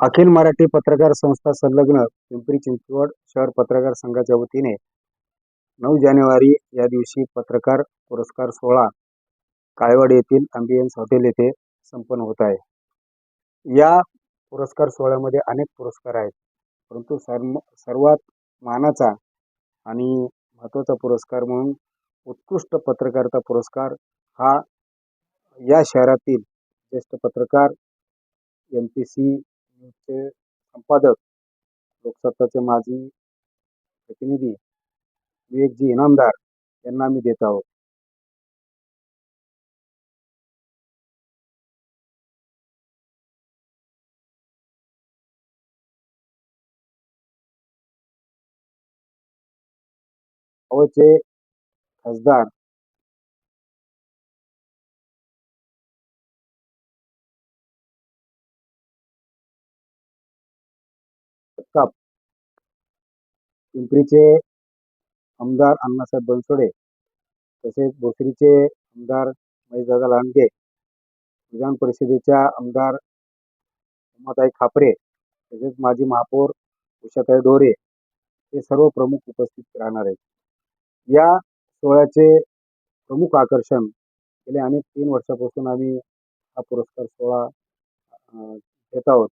अखिल मराठी पत्रकार संस्था संलग्न पिंपरी चिंचवड शहर पत्रकार संघाच्या वतीने नऊ जानेवारी या दिवशी पत्रकार पुरस्कार सोहळा काळेवाडी येथील अँबियन्स हॉटेल येथे संपन्न होत आहे. या पुरस्कार सोहळ्यामध्ये अनेक पुरस्कार आहेत. परंतु सर्म सर्वात मानाचा आणि महत्त्वाचा पुरस्कार म्हणून उत्कृष्ट पत्रकारिता पुरस्कार हा या शहरातील ज्येष्ठ पत्रकार एम पी सी चे संपादक लोकसत्ताचे माजी प्रतिनिधी विवेकजी इनामदार यांना आम्ही देत आहोत. अवचे खासदार जगताप पिंपरीचे आमदार अण्णासाहेब बनसोडे तसेच भोसरीचे आमदार महेशदादा लांडगे विधान परिषदेच्या आमदार उमाताई खापरे तसेच माजी महापौर उषाताई डोरे हे सर्व प्रमुख उपस्थित राहणार आहेत. या सोहळ्याचे प्रमुख आकर्षण गेले अनेक तीन वर्षापासून आम्ही हा पुरस्कार सोहळा घेत आहोत.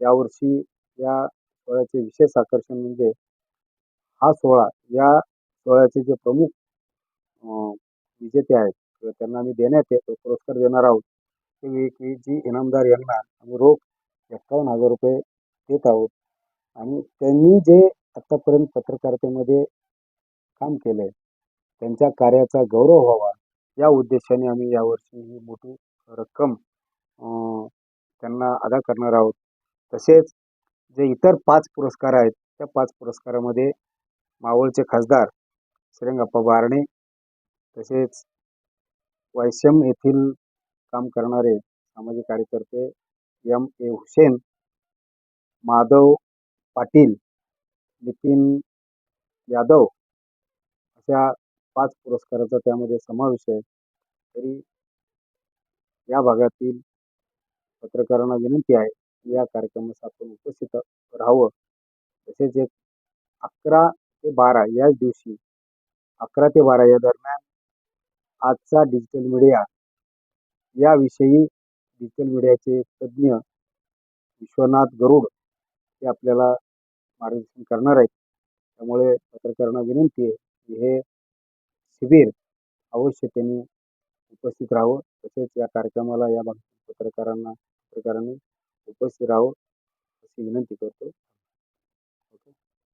यावर्षी या सोहळ्याचे विशेष आकर्षण म्हणजे हा सोहळा. या सोहळ्याचे जे प्रमुख विजेते आहेत किंवा त्यांना आम्ही देण्यात येतो पुरस्कार देणार आहोत ते जी इनामदार यांना आम्ही रोख एक्कावन्न हजार रुपये देत आहोत. आणि त्यांनी जे आत्तापर्यंत पत्रकारितेमध्ये काम केलं आहे त्यांच्या कार्याचा गौरव व्हावा या उद्देशाने आम्ही यावर्षी ही मोठी रक्कम त्यांना अदा करणार आहोत. तसेच जे इतर पाच पुरस्कार आहेत त्या पाच पुरस्कारामध्ये मावळचे खासदार श्रीरंगप्पा बारणे तसेच वायशम येथील काम करणारे सामाजिक कार्यकर्ते एम ए हुसेन माधव पाटील नितीन यादव अशा पाच पुरस्काराचा त्यामध्ये समावेश आहे. तरी या भागातील पत्रकारांना विनंती आहे या कार्यक्रमास आपण उपस्थित राहावं. तसेच एक अकरा ते बारा याच दिवशी अकरा ते बारा या दरम्यान आजचा डिजिटल मीडिया याविषयी डिजिटल मीडियाचे तज्ज्ञ विश्वनाथ गरुड हे आपल्याला मार्गदर्शन करणार आहेत. त्यामुळे पत्रकारांना विनंती आहे की हे शिबिर अवश्य त्यांनी उपस्थित राहावं. तसेच या कार्यक्रमाला या बाबतीत पत्रकारांना पत्रकारांनी उपस्थित राहावं अशी विनंती करतो